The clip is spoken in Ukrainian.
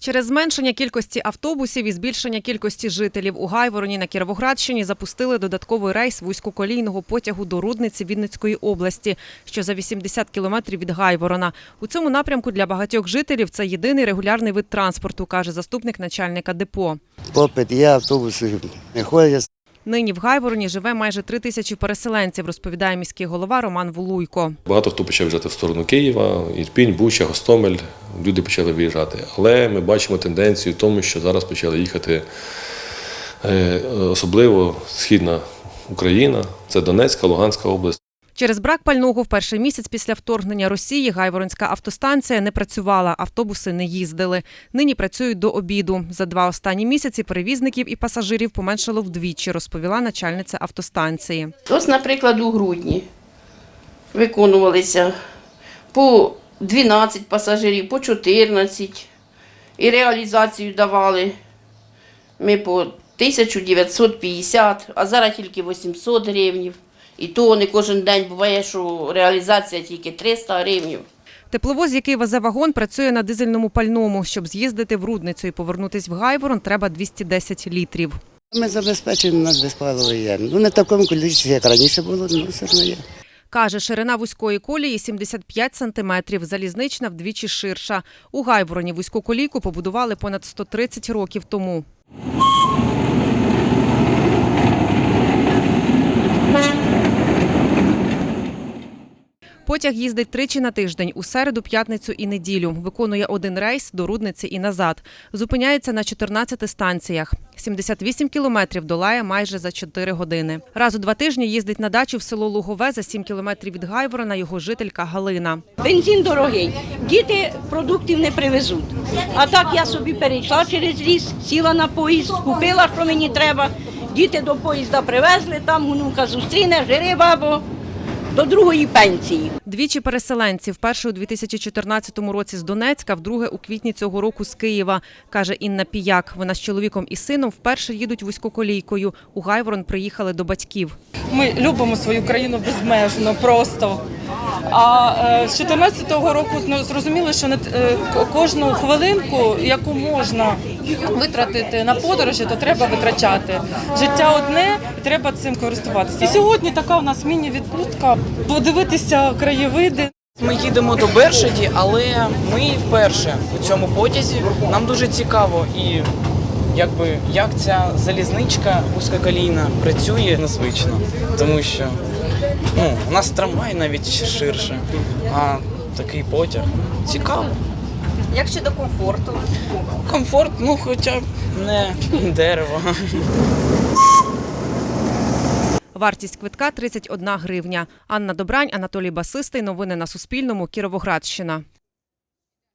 Через зменшення кількості автобусів і збільшення кількості жителів у Гайвороні на Кіровоградщині запустили додатковий рейс вузькоколійного потягу до Рудниці Вінницької області, що за 80 кілометрів від Гайворона. У цьому напрямку для багатьох жителів це єдиний регулярний вид транспорту, каже заступник начальника депо. Попит є, автобуси не ходять. Нині в Гайвороні живе майже три тисячі переселенців, розповідає міський голова Роман Вулуйко. Багато хто почав виїжджати в сторону Києва, Ірпінь, Буча, Гостомель. Люди почали виїжджати. Але ми бачимо тенденцію в тому, що зараз почали їхати е, особливо східна Україна, це Донецька, Луганська область. Через брак пального в перший місяць після вторгнення Росії Гайворонська автостанція не працювала, автобуси не їздили. Нині працюють до обіду. За два останні місяці перевізників і пасажирів поменшало вдвічі, розповіла начальниця автостанції. Ось, наприклад, у грудні виконувалися по 12 пасажирів, по 14. І реалізацію давали ми по 1950, а зараз тільки 800 гривнів. І то не кожен день буває, що реалізація тільки 300 гривнів. Тепловоз, який везе вагон, працює на дизельному пальному. Щоб з'їздити в Рудницю і повернутись в Гайворон, треба 210 літрів. Ми забезпечені, у нас безпалово є. Ну, не в такому кількості, як раніше було, але все одно є. Каже, ширина вузької колії 75 сантиметрів, залізнична вдвічі ширша. У Гайвороні вузьку колійку побудували понад 130 років тому. Потяг їздить тричі на тиждень у середу, п'ятницю і неділю. Виконує один рейс до Рудниці і назад. Зупиняється на 14 станціях. 78 кілометрів долає майже за 4 години. Раз у два тижні їздить на дачу в село Лугове за 7 кілометрів від Гайворона його жителька Галина. Бензин дорогий, діти продуктів не привезуть. А так я собі перейшла через ліс, сіла на поїзд, купила, що мені треба. Діти до поїзда привезли, там онука зустріне, жири бабо, до другої пенсії. Двічі переселенці, вперше у 2014 році з Донецька, вдруге у квітні цього року з Києва, каже Інна Піяк. Вона з чоловіком і сином вперше їдуть вузькоколійкою. У Гайворон приїхали до батьків. Ми любимо свою країну безмежно, просто. А е, з 2014 року зрозуміли, що е, кожну хвилинку, яку можна витратити на подорожі, то треба витрачати. Життя одне і треба цим користуватися. І сьогодні така у нас міні-відпустка. Подивитися краєвиди. Ми їдемо до Бершаді, але ми вперше у цьому потязі. Нам дуже цікаво і якби як ця залізничка вузькоколійна працює незвично, тому що ну, у нас трамвай навіть ширше, а такий потяг цікаво. Як щодо комфорту? Комфорт, ну хоча б не дерево. Вартість квитка 31 гривня. Анна Добрань, Анатолій Басистий. Новини на Суспільному. Кіровоградщина.